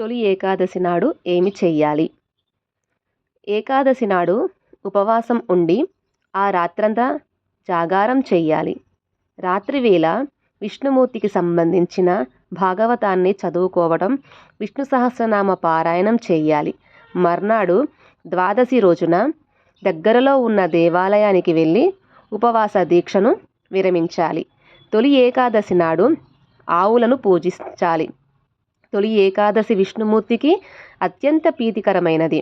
తొలి ఏకాదశి నాడు ఏమి చెయ్యాలి? ఏకాదశి నాడు ఉపవాసం ఉండి ఆ రాత్రంతా జాగారం చెయ్యాలి. రాత్రివేళ విష్ణుమూర్తికి సంబంధించిన భాగవతాన్ని చదువుకోవడం విష్ణు సహస్రనామ పారాయణం చేయాలి మర్నాడు ద్వాదశి రోజున దగ్గరలో ఉన్న దేవాలయానికి వెళ్ళి ఉపవాస దీక్షను విరమించాలి. తొలి ఏకాదశి నాడు ఆవులను పూజించాలి. తొలి ఏకాదశి విష్ణుమూర్తికి అత్యంత ప్రీతికరమైనది.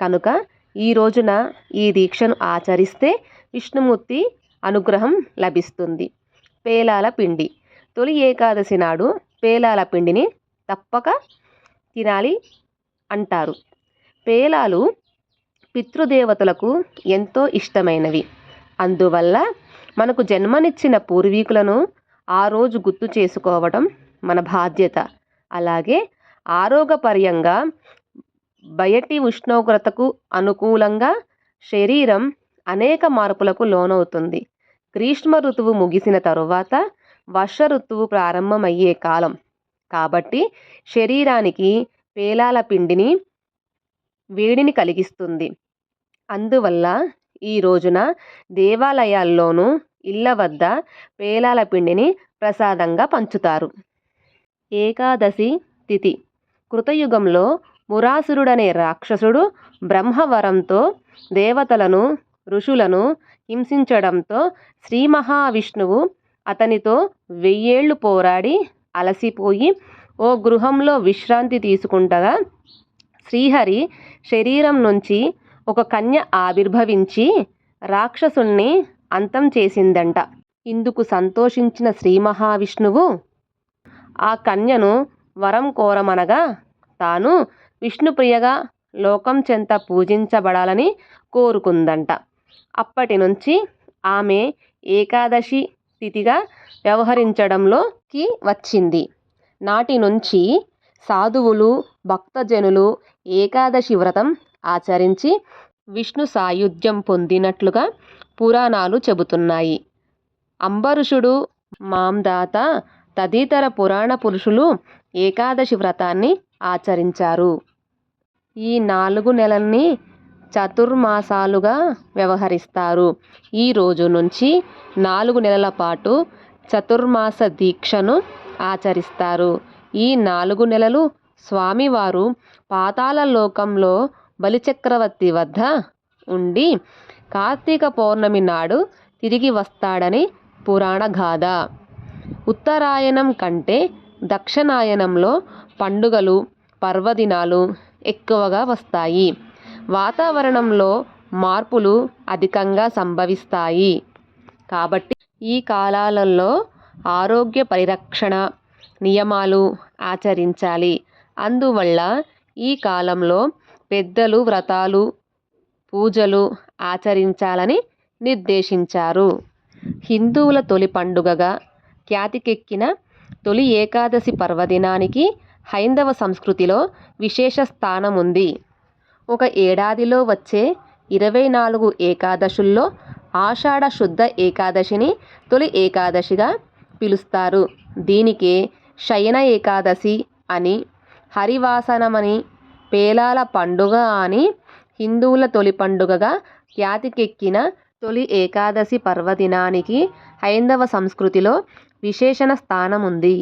కనుక ఈ రోజున ఈ దీక్షను ఆచరిస్తే విష్ణుమూర్తి అనుగ్రహం లభిస్తుంది. పేలాల పిండి. తొలి ఏకాదశి నాడు పేలాల పిండిని తప్పక తినాలి అంటారు. పేలాలు పితృదేవతలకు ఎంతో ఇష్టమైనవి. అందువల్ల మనకు జన్మనిచ్చిన పూర్వీకులను ఆ రోజు గుర్తు చేసుకోవడం మన బాధ్యత. అలాగే ఆరోగ్యపర్యంగా బయటి ఉష్ణోగ్రతకు అనుకూలంగా శరీరం అనేక మార్పులకు లోనవుతుంది. గ్రీష్మ ఋతువు ముగిసిన తరువాత వర్ష ఋతువు ప్రారంభమయ్యే కాలం. కాబట్టి శరీరానికి పేలాల పిండిని వేడిని కలిగిస్తుంది. అందువల్ల ఈ రోజున దేవాలయాల్లోనూ ఇళ్ళ వద్ద పేలాల పిండిని ప్రసాదంగా పంచుతారు. ఏకాదశి తిథి. కృతయుగంలో మురాసురుడనే రాక్షసుడు బ్రహ్మవరంతో దేవతలను ఋషులను హింసించడంతో శ్రీ మహావిష్ణువు అతనితో వెయ్యేళ్ళు పోరాడి అలసిపోయి ఓ గృహంలో విశ్రాంతి తీసుకుంటగా శ్రీహరి శరీరం నుంచి ఒక కన్య ఆవిర్భవించి రాక్షసుణ్ణి అంతం చేసిందంట. ఇందుకు సంతోషించిన శ్రీ మహావిష్ణువు ఆ కన్యను వరం కోరమనగా తాను విష్ణుప్రియగా లోకం చెంత పూజించబడాలని కోరుకుందంట. అప్పటి నుంచి ఆమె ఏకాదశి తిథిగా వ్యవహరించడంలోకి వచ్చింది. నాటి నుంచి సాధువులు భక్తజనులు ఏకాదశి వ్రతం ఆచరించి విష్ణు సాయుధ్యం పొందినట్లుగా పురాణాలు చెబుతున్నాయి. అంబరుషుడు మాందాత తదితర పురాణ పురుషులు ఏకాదశి వ్రతాన్ని ఆచరించారు. ఈ నాలుగు నెలల్ని చతుర్మాసాలుగా వ్యవహరిస్తారు. ఈ రోజు నుంచి నాలుగు నెలల పాటు చతుర్మాస దీక్షను ఆచరిస్తారు. ఈ నాలుగు నెలలు స్వామివారు పాతాల లోకంలో బలిచక్రవర్తి వద్ద ఉండి కార్తీక పౌర్ణమి నాడు తిరిగి వస్తాడని పురాణ గాథ ఉత్తరాయణం కంటే దక్షిణాయనంలో పండుగలు పర్వదినాలు ఎక్కువగా వస్తాయి. వాతావరణంలో మార్పులు అధికంగా సంభవిస్తాయి. కాబట్టి ఈ కాలాలలో ఆరోగ్య పరిరక్షణ నియమాలు ఆచరించాలి. అందువల్ల ఈ కాలంలో పెద్దలు వ్రతాలు పూజలు ఆచరించాలని నిర్దేశించారు. హిందువుల తొలి పండుగగా ఖ్యాతికెక్కిన తొలి ఏకాదశి పర్వదినానికి హైందవ సంస్కృతిలో విశేష స్థానం ఉంది ఒక ఏడాదిలో వచ్చే ఇరవై నాలుగు ఏకాదశుల్లో ఆషాఢ శుద్ధ ఏకాదశిని తొలి ఏకాదశిగా పిలుస్తారు. దీనికే శయన ఏకాదశి అని హరివాసనమని పేలాల పండుగ అని హిందువుల తొలి పండుగగా ఖ్యాతికెక్కిన తొలి ఏకాదశి పర్వదినానికి హైందవ సంస్కృతిలో విశేషణ స్థానం ఉంది